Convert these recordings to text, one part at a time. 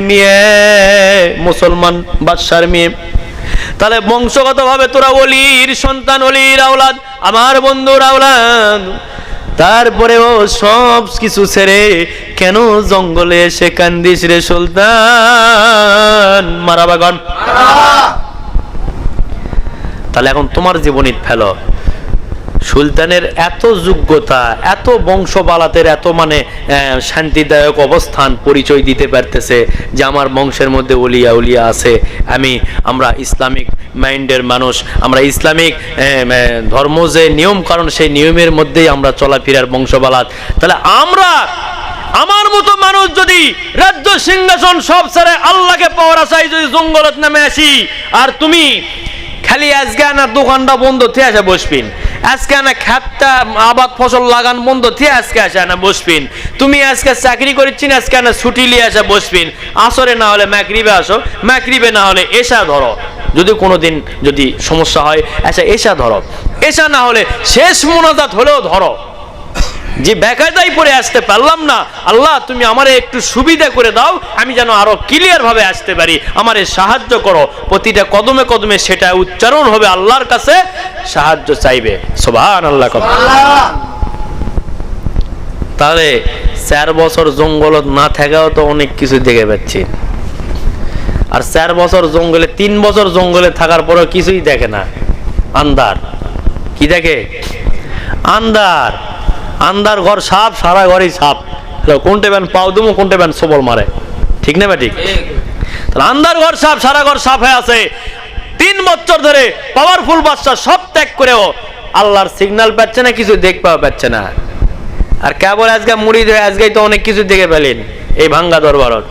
মেয়ে, মুসলমান বাদশার মেয়ে। তাহলে বংশগতভাবে তোরা অলির সন্তান, অলির আওলাদ, আমার বন্ধুর আওলাদ। তারপরেও সব কিছু ছেড়ে কেন জঙ্গলে এসে কান্দিস রে সুলতান? মারা বাগান। তাহলে এখন তোমার জীবনী ফেলো। সুলতানের এত যোগ্যতা, এত বংশবালাতের এত মানে শান্তিদায়ক অবস্থান পরিচয় দিতে পারতেছে যে আমার বংশের মধ্যে উলিয়া উলিয়া আছে। আমি, আমরা ইসলামিক মাইন্ডের মানুষ, আমরা ইসলামিক ধর্ম যে নিয়ম, কারণ সেই নিয়মের মধ্যেই আমরা চলাফেরার বংশবালাত তাহলে আমরা, আমার মতো মানুষ যদি রাজ্য সিংহাসন সব ছেড়ে আল্লাহকে পাওয়ার আশায় যদি জঙ্গলত নামে আসি, আর তুমি খালি আজকে আনা দোকানটা বন্ধ থেকে আসে বসবিন আজকে আনা খাতটা আবাদ ফসল লাগান বন্ধ থেকে আজকে আসে আনা বসবিন। তুমি আজকে চাকরি করছি না, আজকে আনা ছুটি লিয়ে আসা বসবিন। আসরে না হলে ম্যাকরিবে আসো ম্যাকরিবে না হলে এসা ধরো। যদি কোনো দিন যদি সমস্যা হয় আচ্ছা এসা ধরো। এসা না হলে শেষ মোনাজাত হলেও ধরো। যে বেকায়দাই পরে আসতে পারলাম না, আল্লাহ তুমি আমারে একটু সুবিধা করে দাও, আমি যেন আরও ক্লিয়ার ভাবে আসতে পারি। আমারে সাহায্য করো। প্রতিটা কদমে কদমে সেটা উচ্চারণ হবে আল্লাহর কাছে, সাহায্য চাইবে। সোভান আল্লাহ তাহলে চার বছর জঙ্গলত না থাকাও তো অনেক কিছু দেখে পাচ্ছি। আর চার বছর জঙ্গলে, তিন বছর জঙ্গলে থাকার পরেও কিছুই দেখে না। আন্দার কি দেখে? আন্দার আন্দার ঘর সাপ, সারা ঘরই সাপ। কোনটে ব্যান পাও দুমো, কোনটে ব্যান সবল মারে। ঠিক না ঠিক তাহলে আন্দার ঘর সাপ, সারা ঘর সাপ হয়ে আছে। তিন বছর ধরে পাওয়ারফুল বাচ্চা সব ত্যাগ করেও আল্লাহর সিগন্যাল পাচ্ছে না, কিছু দেখ পাওয়া পাচ্ছে না। আর কেবল আজকে মুড়ি ধরে আজকেই তো অনেক কিছু দেখে পেলেন এই ভাঙ্গা দরবারত।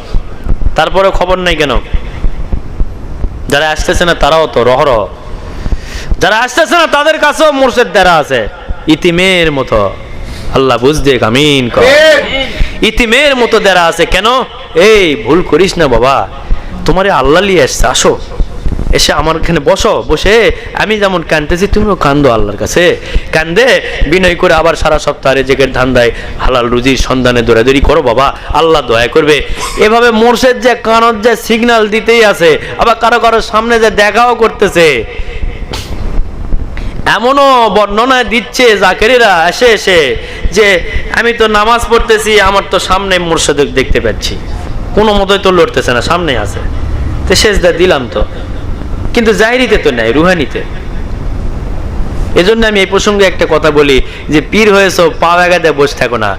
তারপরে খবর নাই কেন? যারা আসতেছে না, তারাও তো রহরহ যারা আসতেছে না, তাদের কাছেও মুর্শেদ দ্বারা আছে, ইতিমের মতো। আল্লাহ বুঝতে কামিন কর। ইতিমের মতো দ্বারা আছে কেন? এই ভুল করিস না বাবা। তোমারে আল্লাহ লিয়ে আসছে আসো। এসে আমার এখানে বসো বসে আমি যেমন কানতেছি তুমিও কান্দো আল্লাহর কাছে। কান্দে বিনয় করে আবার সারা সপ্তাহ রেজেকের ধান্দায় হালাল রুজির সন্ধানে দৌড়াদৌড়ি করো বাবা আল্লাহ দয়া করবে। এভাবে মোর্শেদ যে কানত যে সিগন্যাল দিতেই আছে আবার কারও কারও সামনে যে দেখাও করতেছে। এমনও বর্ণনা দিচ্ছে জাকেরিরা এসে এসে। যে আমি তো নামাজ পড়তেছি আমার তো সামনে মুর্শিদ দেখতে পাচ্ছি। কোনো মতোই তো লড়তেছে না সামনে আছে। তো শেষদা দিলাম তো। কিন্তু জাহিরিতে তো নাই রুহানিতে। এজন্য আমি এই প্রসঙ্গে একটা কথা বলি যে পীর হয়েছো পা এগাদে বসে থাকো না।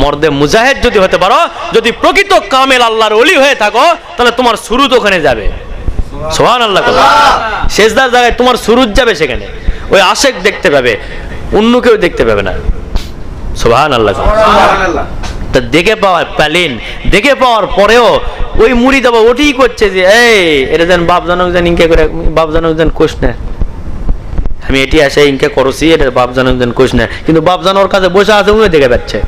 মর্দে মুজাহেদ যদি হতে পারো যদি প্রকৃত কামেল আল্লাহর অলি হয়ে থাকো তাহলে তোমার সুরুত ওখানে যাবে। সোহান আল্লাহ শেষদার জায়গায় তোমার সুরুত যাবে সেখানে। ওই আশেক দেখতে পাবে অন্য কেউ দেখতে পাবে না। সোহান আল্লাহ তা দেখে পাওয়ার পেলেন দেখে পাওয়ার পরেও ওই মুড়ি দেবো ওটাই করছে যে এই এটা যেন বাপ জানক যেন ইনকে করে বাপ জানক যেন কোষ না আমি এটি আসে ইনকে করছি এটা বাপ জানক যেন কোষ না কিন্তু বাপ জানোর কাছে বসে আছে উনি দেখে পাচ্ছে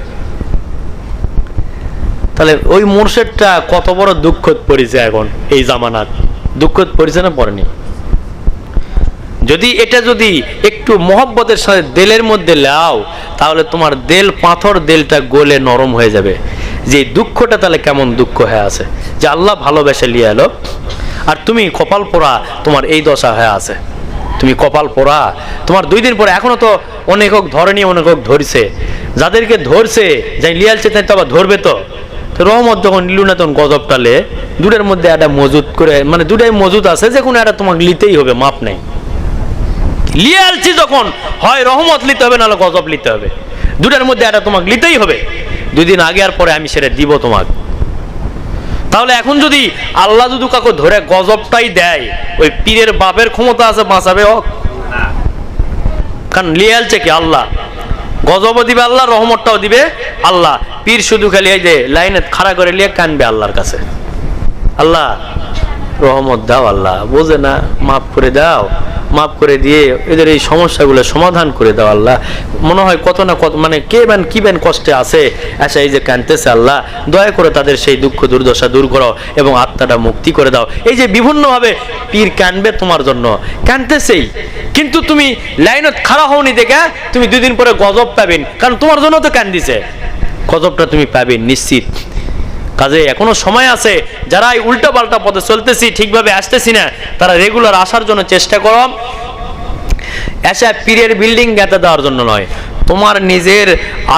তাহলে ওই মোর্শেদটা কত বড় দুঃখত পড়েছে এখন এই জামানাত? দুঃখত পড়েছে না পড়েনি? যদি এটা যদি একটু মহব্বতের সাথে দেলের মধ্যে লাও, তাহলে তোমার দেল, পাথর দেলটা গোলে নরম হয়ে যাবে। যে দুঃখটা তাহলে কেমন দুঃখ হয়ে আছে? যে আল্লাহ ভালোবেসে লিয়ে এলো। আর তুমি কপাল পোড়া, তোমার এই দশা হয়ে আছে। তুমি কপাল পোড়া। তোমার দুই দিন পরে এখনও তো অনেক হোক ধরেনি অনেক হোক ধরছে। যাদেরকে ধরছে, যাই লিয়ালছে তাই তো আবার ধরবে তো। রহমত যখন নিলু না, তখন গজব টালে। দুটার মধ্যে একটা মজুদ করে মানে দুটাই মজুদ আছে, যে কোনো একটা তোমাকে নিতেই হবে, মাপ নেই। লিয়ে যখন, হয় রহমত নিতে হবে, নাহলে গজব নিতে হবে। দুটার মধ্যে একটা তোমাকে নিতেই হবে। দুই দিন আগে আর পরে আমি সেটা দিব তোমাকে। তাহলে এখন যদি আল্লাহ যদি কাকু ধরে গজবটাই দেয়, ওই পীরের বাপের ক্ষমতা আছে, বাঁচাবে হোক কারণ লিয়ে কি? আল্লাহ। গজবও দিবে আল্লাহ, রহমতটাও দিবে আল্লাহ। পীর শুধু খালি এই যে লাইনে খাড়া করে লিয়ে কানবে আল্লাহর কাছে। আল্লাহ, রহমত দাও আল্লাহ। বোঝে না, মাফ করে দাও। মাফ করে দিয়ে এদের এই সমস্যাগুলো সমাধান করে দাও আল্লাহ। মনে হয় কত না কত মানে কে বেন কি বেন কষ্টে আছে? আচ্ছা এই যে কানতেছে আল্লাহ, দয়া করে তাদের সেই দুঃখ দুর্দশা দূর করো এবং আত্মাটা মুক্তি করে দাও। এই যে বিভিন্নভাবে পীর কানবে তোমার জন্য। কানতেছেই কিন্তু তুমি লাইনত খাড়া হওনি দেখে তুমি দুদিন পরে গজব পাবেন, কারণ তোমার জন্য তো কান্দিছে। গজবটা তুমি পাবে নিশ্চিত। কাজে এখনও সময় আছে যারা এই উল্টো পাল্টা পথে চলতেছি ঠিকভাবে আসতেছি না তারা রেগুলার আসার জন্য চেষ্টা করো। এসে পীরের বিল্ডিং গেঁথে দেওয়ার জন্য নয় তোমার নিজের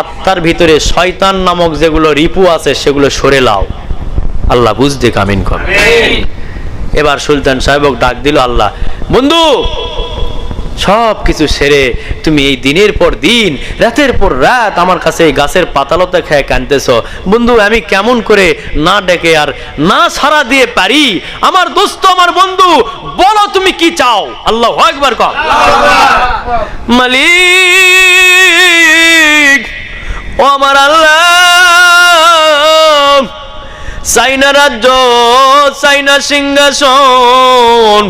আত্মার ভিতরে শয়তান নামক যেগুলো রিপু আছে সেগুলো সরে লাও। আল্লাহ বুঝতে কামিন কর। এবার সুলতান সাহেবক ডাক দিল আল্লাহ বন্ধু সব কিছু সেরে তুমি এই দিনের পর দিন, রাতের পর রাত আমার কাছে এই গাছের পাতালতা খেয়ে কানতেছ বন্ধু, আমি কেমন করে না ডেকে আর না সারা দিয়ে পারি? আমার দোস্ত, আমার বন্ধু, বলো তুমি কি চাও? আল্লাহ একবার কর মালিক, ও আমার আল্লাহ চাইনা রাজ্য চাইনা সিংহাসন।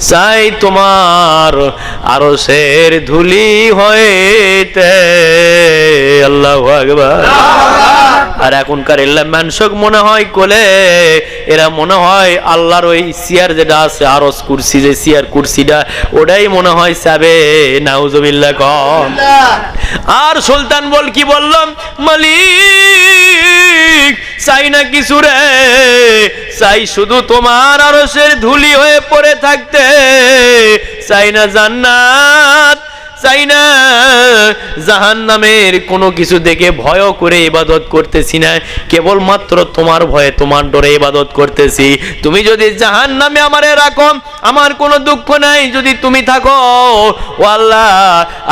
চাই তোমার আরও শের ধুলি হয়েতে আল্লাহ আকবার। আর এখনকার এল্লা মানসক মনে হয় কোলে এরা মনে হয় আল্লাহর ওই সিয়ার যেটা আছে আরস কুরসি যে সিয়ার কুরসিটা ওটাই মনে হয় সাবে নাউজুবিল্লাহ কম আর সুলতান বল কি বললাম মালিক চাই না কিছু রে। চাই শুধু তোমার আরসের ধুলি হয়ে পড়ে থাকতে। চাই না জান্নাত চাই না। জাহান নামের কোনো কিছু দেখে ভয় করে ইবাদত করতেছি না। কেবলমাত্র তোমার ভয়ে তোমার ডরে ইবাদত করতেছি। তুমি যদি জাহান নামে আমারে রাখো আমার কোনো দুঃখ নাই। যদি তুমি থাকো ও আল্লাহ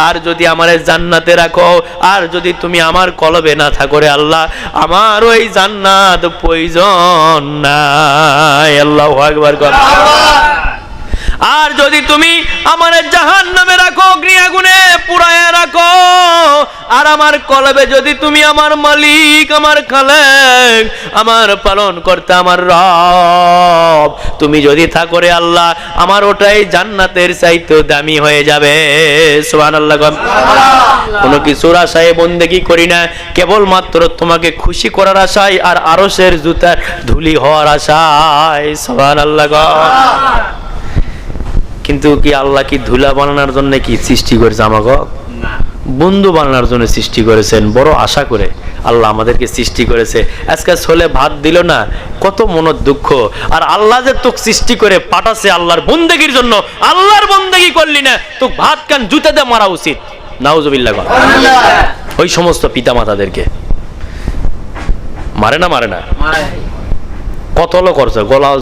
আর যদি আমারে জান্নাতে রাখো আর যদি তুমি আমার কলবে না থাকো রে আল্লাহ আমার ওই জান্নাত প্রয়োজন নাই। আল্লাহ একবার কর। আর যদি তুমি আমার জাহান নামে রাখো রাখো আর আমার কলবে যদি তুমি আমার মালিক, আমার খালেক, আমার পালন করতে আমার রব, তুমি যদি থাকো রে আল্লাহ, আমার ওটাই জান্নাতের চাইতে দামি হয়ে যাবে। সুবহান আল্লাহ কোনো কিছুর আশায় বন্দেগি করি না, কেবলমাত্র তোমাকে খুশি করার আশায় আর আরসের জুতার ধুলি হওয়ার আশায়। সুবহান আল্লাহ কিন্তু কি আল্লাহ কি ধুলা বানানোর জন্য কি সৃষ্টি করেছে আমাকে? বন্ধু বানানোর জন্য সৃষ্টি করেছেন। বড় আশা করে আল্লাহ আমাদেরকে সৃষ্টি করেছে। আজকে ছোলে ভাত দিল না কত মনের দুঃখ। আর আল্লাহ যে তোকে সৃষ্টি করে পাঠাছে আল্লাহর বন্দেগির জন্য আল্লাহর বন্দেগি করলি না তো ভাত কান জুতাতে মারা উচিত। নাউজুবিল্লাহ কর। ওই সমস্ত পিতা মাতাদেরকে মারে না মারে না। কত হলো করছে? গলা